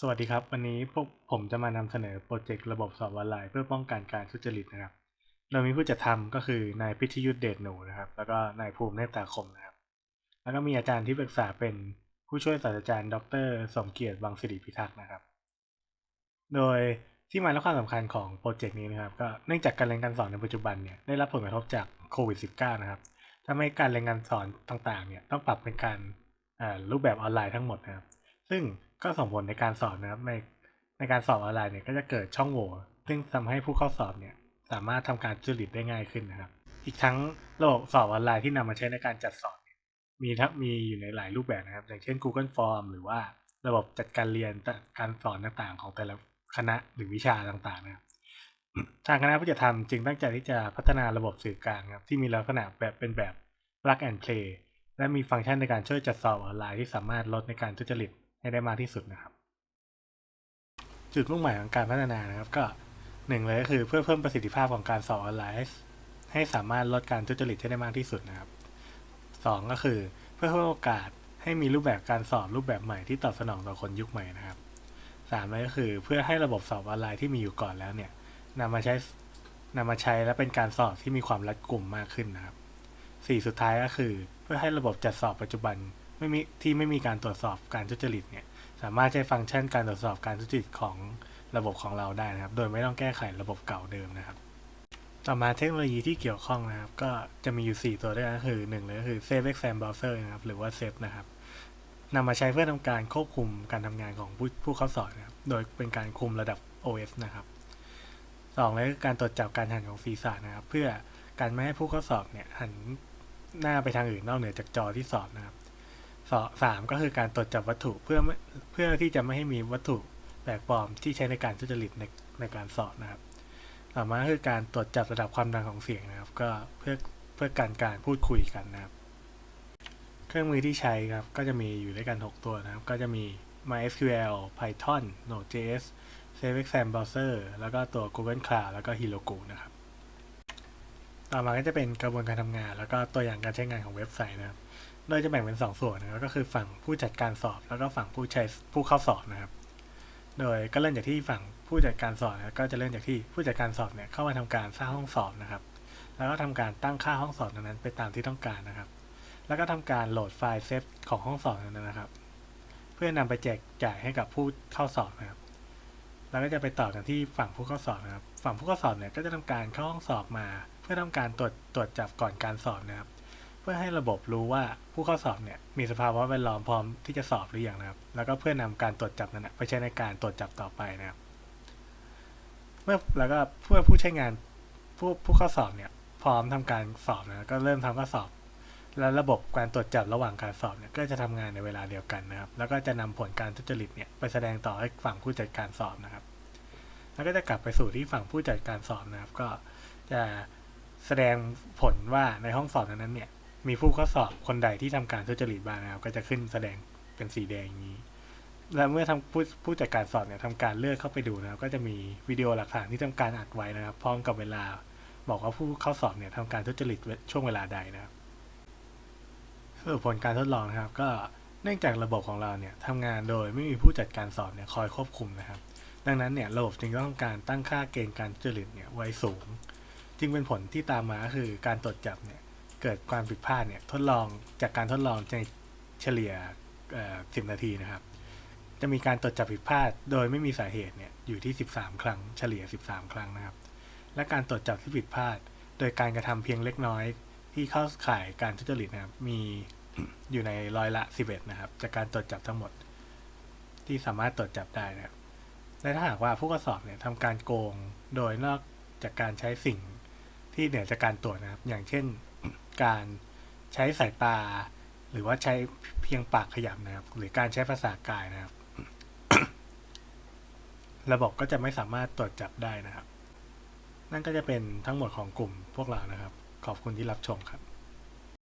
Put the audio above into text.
สวัสดีครับ วันนี้พวกผมจะมานำเสนอโปรเจกต์ระบบสอบออนไลน์เพื่อป้องกันการทุจริตนะครับโดยมีผู้จัดทำก็คือนายพิทยุทธเดชหนูนะครับ แล้วก็นายภูมิเนตรตาคมนะครับ แล้วก็มีอาจารย์ที่ปรึกษาเป็นผู้ช่วยศาสตราจารย์ ดร สมเกียรติบางสิริพิทักษ์นะครับ โดยที่มาและความสำคัญของโปรเจกต์นี้นะครับ ก็เนื่องจากการเรียนการสอนในปัจจุบันเนี่ยได้รับผลกระทบจากโควิด -19 นะครับทำให้การเรียนการสอนต่างๆเนี่ยต้องปรับเป็นการรูปแบบออนไลน์ทั้งหมดนะครับ ซึ่ง ก็ส่งผลในการสอบนะครับในในการสอบออนไลน์เนี่ยก็จะเกิดช่องโหว่ซึ่งทำให้ผู้เข้าสอบเนี่ยสามารถทำการทุจริตได้ง่ายขึ้นนะครับ อีกทั้งระบบสอบออนไลน์ที่นำมาใช้ในการจัดสอบเนี่ยมีทั้งมีอยู่ในหลายรูปแบบนะครับ อย่างเช่น Google Form หรือว่าระบบจัดการเรียนการสอนต่างๆ ของแต่ละคณะหรือวิชาต่างๆนะครับทางคณะผู้จัดทำจึงตั้งใจที่จะพัฒนาระบบสื่อกลางครับที่มีลักษณะแบบเป็นแบบ plug and play และมีฟังก์ชันในการช่วยจัดสอบออนไลน์ที่สามารถลดในการทุจริต ให้ได้มากที่สุดนะครับ จุดมุ่งหมายของการพัฒนานะครับ ก็หนึ่งเลยก็คือเพื่อเพิ่มประสิทธิภาพของการสอบออนไลน์ให้สามารถลดการทุจริตให้ได้มากที่สุดนะครับสองก็คือเพื่อเพิ่มโอกาสให้มีรูปแบบการสอบรูปแบบใหม่ที่ตอบสนองต่อคนยุคใหม่นะครับสามเลยก็คือเพื่อให้ระบบสอบออนไลน์ที่มีอยู่ก่อนแล้วเนี่ยนำมาใช้นำมาใช้และเป็นการสอบที่มีความรัดกลุ่มมากขึ้นนะครับสี่สุดท้ายก็คือ เพื่อให้ระบบจัดสอบปัจจุบัน ไม่มีที่ไม่มีการตรวจสอบการทุจริตเนี่ย สามารถใช้ฟังก์ชันการตรวจสอบการทุจริตของระบบของเราได้นะครับ โดยไม่ต้องแก้ไขระบบเก่าเดิมนะครับ ต่อมาเทคโนโลยีที่เกี่ยวข้องนะครับ ก็จะมีอยู่ 4 ตัวด้วยกันก็คือ1เลยก็คือ Safe Exam Browser นะครับ หรือว่า Safe นะครับนำมาใช้เพื่อทำการควบคุมการทำงานของผู้ผู้เข้าสอบนะครับ โดยเป็นการคุมระดับ OS นะครับสองเลยคือการตรวจจับการหันของศีรษะนะครับ เพื่อการไม่ให้ผู้เข้าสอบเนี่ยหันหน้าไปทางอื่นนอกเหนือจากจอที่สอบนะครับ สสามก็คือการตรวจจับวัตถุเพื่อเพื่อที่จะไม่ให้มีวัตถุแปลกปลอมที่ใช้ในการทุจริตในในการสอบนะครับ ต่อมาคือการตรวจจับระดับความดังของเสียงนะครับ ก็เพื่อเพื่อการการพูดคุยกันนะครับ เครื่องมือที่ใช้ครับก็จะมีอยู่ด้วยกัน 6 ตัวนะครับ ก็จะมี MySQL Python Node.js SafeExam Browser แล้วก็ตัว Google Cloud แล้วก็ Heroku นะครับ ต่อมาก็จะเป็นกระบวนการทำงาน แล้วก็ตัวอย่างการใช้งานของเว็บไซต์นะครับ โดยจะแบ่งเป็น2ส่วนนะครับก็คือฝั่งผู้จัดการสอบ แล้วก็ฝั่งผู้ใช้ผู้เข้าสอบนะครับ โดยก็เริ่มจากที่ฝั่งผู้จัดการสอบนะก็จะเริ่มจากที่ผู้จัดการสอบเนี่ยเข้ามาทำการสร้างห้องสอบนะครับ แล้วก็ทำการตั้งค่าห้องสอบนั้นไปตามที่ต้องการนะครับ แล้วก็ทำการโหลดไฟล์เซฟของห้องสอบนั้นนะครับ เพื่อนำไปแจกจ่ายให้กับผู้เข้าสอบนะครับแล้วก็จะไปต่อกันที่ฝั่งผู้เข้าสอบนะครับ ฝั่งผู้เข้าสอบเนี่ยก็จะทำการเข้าห้องสอบมา เพื่อทำการตรวจตรวจจับก่อนการสอบนะครับ เพื่อให้ระบบรู้ว่าผู้เข้าสอบเนี่ยมีสภาวะแวดล้อมพร้อมที่จะสอบหรือยังนะครับ แล้วก็เพื่อนำการตรวจจับนั้นไปใช้ในการตรวจจับต่อไปนะครับ เมื่อแล้วก็เพื่อผู้ใช้งานผู้ผู้เข้าสอบเนี่ยพร้อมทำการสอบนะก็เริ่มทำข้อสอบ แล้วระบบการตรวจจับระหว่างการสอบเนี่ยก็จะทำงานในเวลาเดียวกันนะครับ แล้วก็จะนำผลการทุจริตเนี่ยไปแสดงต่อให้ฝั่งผู้จัดการสอบนะครับ แล้วก็จะกลับไปสู่ที่ฝั่งผู้จัดการสอบนะครับ ก็จะแสดงผลว่าในห้องสอบนั้นเนี่ย มีผู้เข้าสอบคนใดที่ทำการทุจริตบ้างนะครับ ก็จะขึ้นแสดงเป็นสีแดงอย่างนี้ และเมื่อทำผู้ผู้จัดการสอบเนี่ยทำการเลือกเข้าไปดูนะครับ ก็จะมีวิดีโอหลักฐานที่ทำการอัดไว้นะครับ พร้อมกับเวลาบอกว่าผู้เข้าสอบเนี่ยทำการทุจริตช่วงเวลาใดนะครับสรุปผลการทดลองนะครับ ก็เนื่องจากระบบของเราเนี่ยทำงานโดยไม่มีผู้จัดการสอบเนี่ยคอยควบคุมนะครับ ดังนั้นเนี่ยระบบจึงต้องการตั้งค่าเกณฑ์การทุจริตเนี่ยไว้สูง จึงเป็นผลที่ตามมาคือการตรวจจับเนี่ย เกิดความผิดพลาดเนี่ยทดลองจากการทดลองในเฉลี่ยสิบนาทีนะครับ จะมีการตรวจจับผิดพลาดโดยไม่มีสาเหตุเนี่ยอยู่ที่ 13 ครั้ง เฉลี่ย 13 ครั้งนะครับ และการตรวจจับที่ผิดพลาด โดยการกระทำเพียงเล็กน้อยที่เข้าข่ายการทุจริตนะครับมีอยู่ในร้อยละ 11 นะครับ จากการตรวจจับทั้งหมด ที่สามารถตรวจจับได้นะครับและถ้าหากว่าผู้ข้อสอบเนี่ยทำการโกงโดยนอกจากการใช้สิ่ง ที่เหนือจากการตรวจนะครับ อย่างเช่นการใช้สายตา หรือว่าใช้เพียงปากขยับนะครับ หรือการใช้ภาษากายนะครับ ระบบก็จะไม่สามารถตรวจจับได้นะครับ นั่นก็จะเป็นทั้งหมดของกลุ่มพวกเรานะครับ ขอบคุณที่รับชมครับ